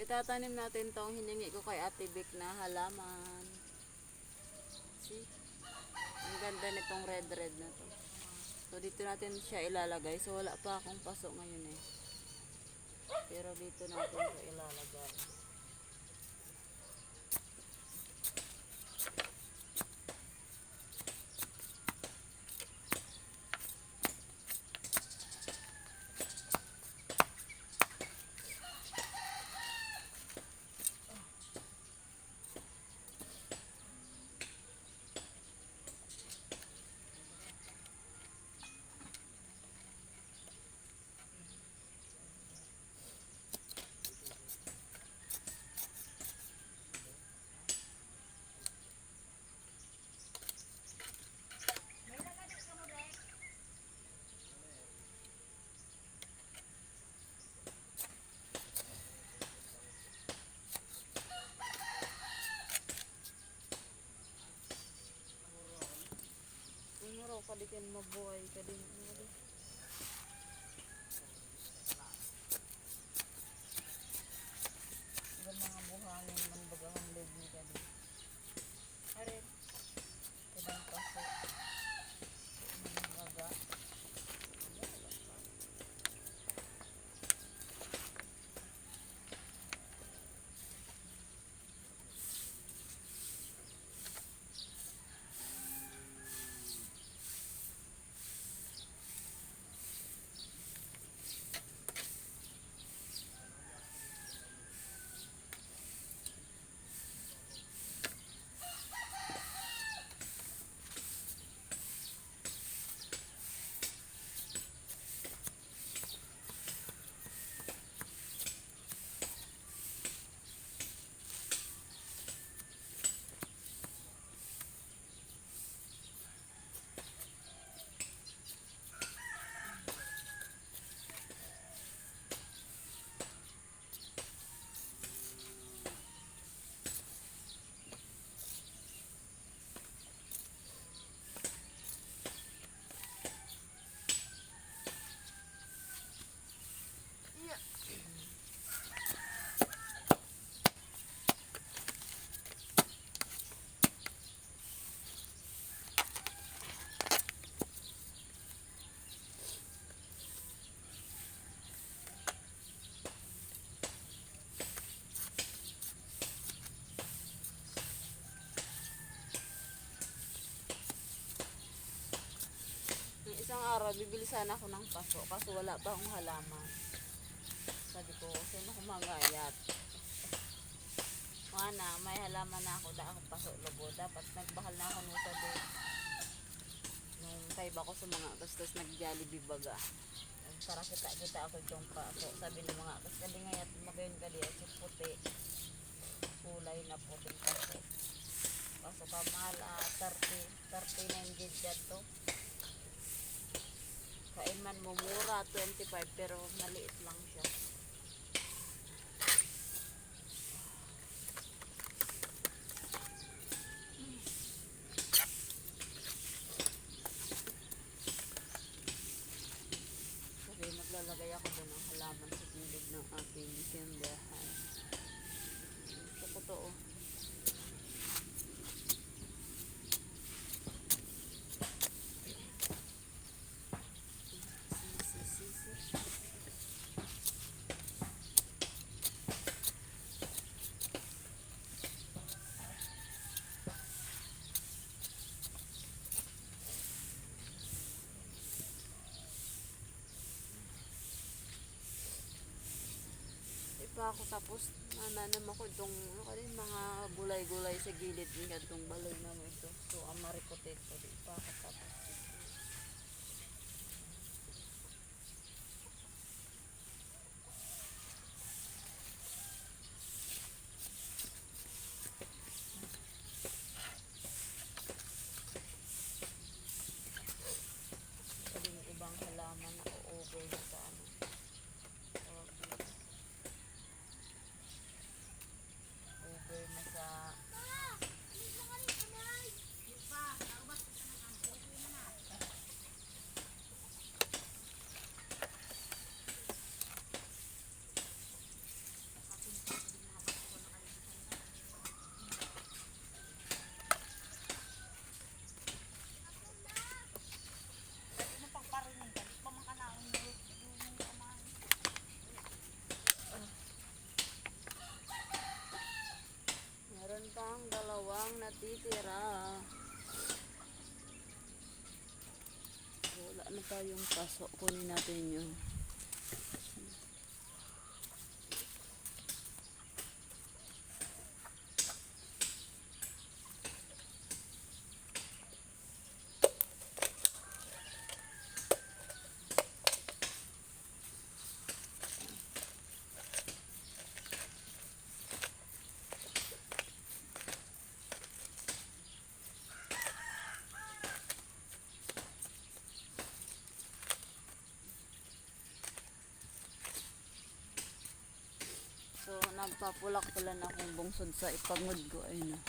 itatanim natin tong hiningi ko kay Ate Vic na halaman. See? Ang ganda nitong red red na to. So dito natin siya ilalagay. So wala pa akong pasok ngayon eh. Pero dito natin siya ilalagay. Raw kadikin mabuhay kadin ano di. Iban mga buhangin man bagahang loob ni kadin. Arin. Kadang paso. Mga baga. Araw, bibili sana ako ng paso kaso wala pa akong halaman. Sabi ko, sino ako magayat? Mana, may halaman na ako, da ako paso lobo. Dapat nagbahal na ako nung sabi. Nung type ako sa mga gastos nag-jollibee baga. Para kita kita ako itong paso. Sabi ng mga kas kali ngayat magayon kali at puti. Kulay na puting paso. Paso ka mahal ah, 30, 39 gig dyan to. Kain man mo mura, 25 pero maliit lang siya. Sabi, maglalagay ako doon ng halaman sa gilid ng aking tindahan. Sa totoo. Si, si, si, si. Di ako tapos nananam ako itong ano ka rin, mga gulay-gulay sa gilid ng itong balay na mo ito. So, ang marikotet ko. Di pa ako tapos. Sabi ng ibang halaman na over na sa ano. Tawag dito. Over na sa natitira. Wala na tayong paso. Kunin natin yun. So, nagpapulak-pulan akong bungsod sa ipangod ko. Ayun na.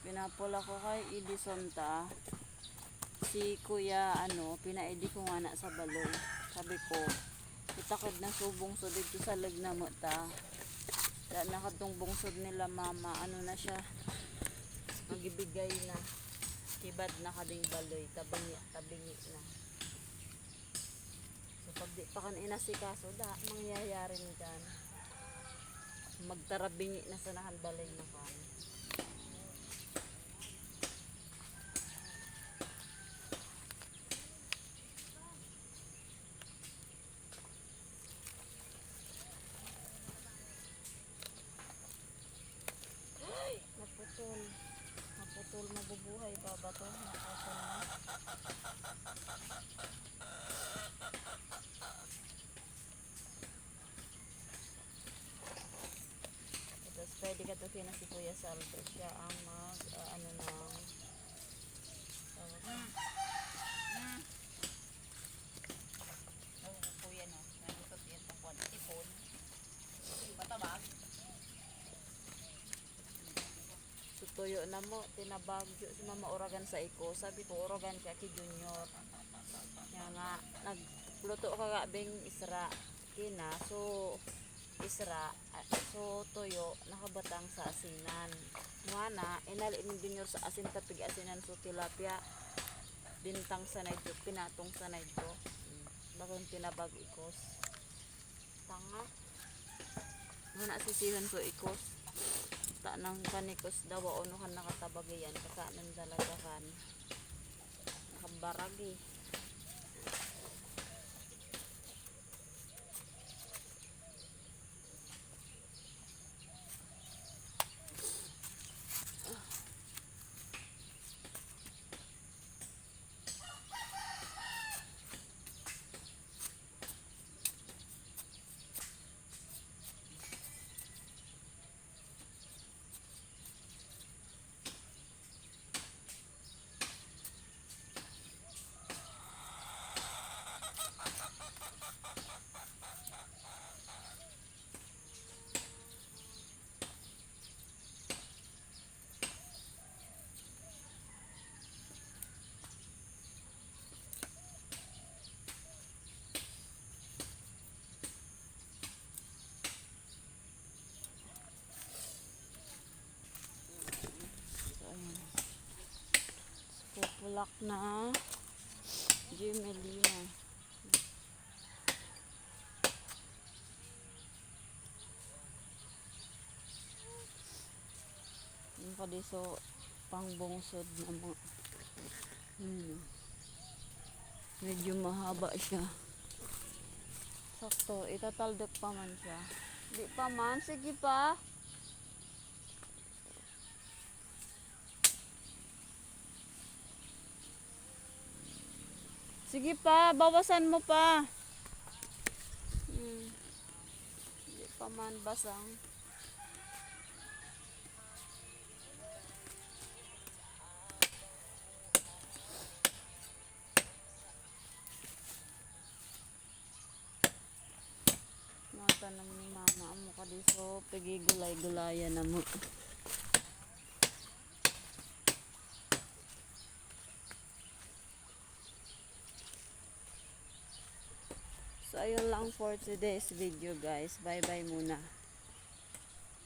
Pinapula ko kay Edison ta. Si kuya, ano, pinaidi ko nga na sa baloy. Sabi ko, itakod na so bungsod dito sa lagna mo ta. Da nakatong bungsod nila mama, ano na siya, magibigay na. Kibad na kading baloy, tabingi, tabingi na. So pag di pa kan inasikaso, da, mangyayari ni kan. Magtarabingi na sa nahandalay na kan. Ay, naputol. Naputol, mabubuhay pa ba to? Nakasal na. To kina si Kuya Saldo. Siya ang mag, ah, ano na, tawag ko. Oh, kuya no. Nagutot yan sa kwan. Ipon. Matabag. Tutuyo na mo, tinabagyo si mama uragan sa iko. Sabi ko, uragan ka ki junior. Kaya nga, nagluto ka ga bing isra. Kina, so, isra, tuyo, nakabatang sa asinan. Nga na, inali ni junior sa asin tapig asinan so tilapia. Bintang sa naidyo, pinatong sa naidyo. Hmm. Bakong tinabag ikos. Tanga. Nga na sisihon ko ikos ta nang kanikos daw ono kan nakatabagi yan kakanan talaga kan nakabaragi so ayun pupulak na Gemelina yung pa di so pangbungsod na mga hmm. medyo mahaba siya. Sakto itataldok pa man siya. Di pa man sige pa sige pa bawasan mo pa hmm. di pa man basang Natanong ni mama amo ka di so pigi gulay-gulayan na mo. So ayun lang for today's video guys. Bye bye muna.